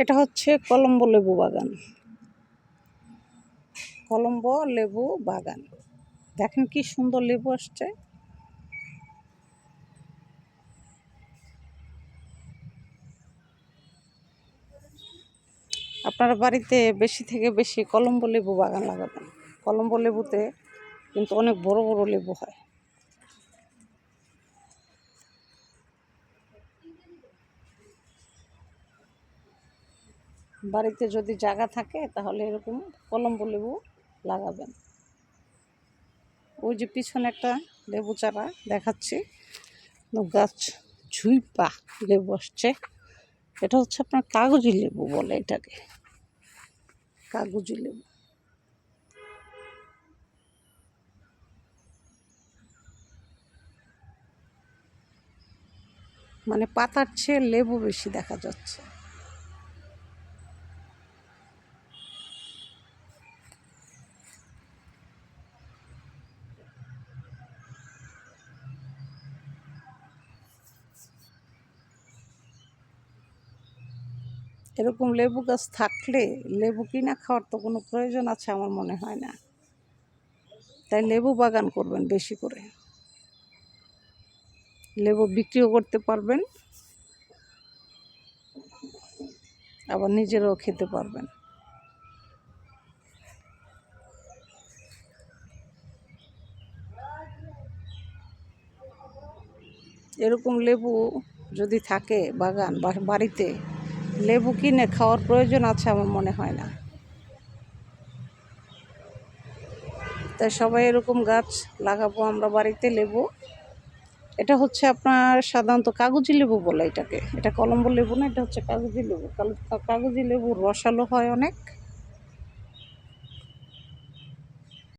এটা হচ্ছে কলম্বো লেবু বাগান। কলম্বো লেবু বাগান। দেখেন কি সুন্দর লেবু আসছে। আপনার বাড়িতে বেশি থেকে বেশি কলম্বো লেবু বাগান লাগাবেন। কলম্বো লেবুতে কিন্তু অনেক বড় বড় লেবু হয়। বাড়িতে যদি জায়গা থাকে, তাহলে এরকম কলম্বো লেবু লাগাবেন। ওই যে পিছনে একটা লেবু চারা দেখাচ্ছি গাছ ঝুইপা লেবু আসছে। এটা হচ্ছে আপনার কাগজি লেবু বলে এটাকে। কাগজি লেবু। মানে পাতার চেয়ে লেবু বেশি দেখা যাচ্ছে। এরকম লেবু গাছ থাকলে লেবু কিনা খাওয়ার তো কোনো প্রয়োজন আছে আমার মনে হয় না। তাই লেবু বাগান করবেন বেশি করে। লেবু বিক্রিও করতে পারবেন। আবার নিজেরাও খেতে পারবেন। এরকম লেবু যদি থাকে বাগান বাড়িতে লেবু কিনে খাওয়ার প্রয়োজন আছে আমার মনে হয় না। তাই সবাই এরকম গাছ লাগাবো, আমরা বাড়িতে লেবু। এটা হচ্ছে আপনার সাধারণত কাগজি লেবু বলে এটাকে। এটা কলম্বো লেবু না, এটা হচ্ছে কাগজি লেবু। কাগজি লেবু, রসালো হয় অনেক।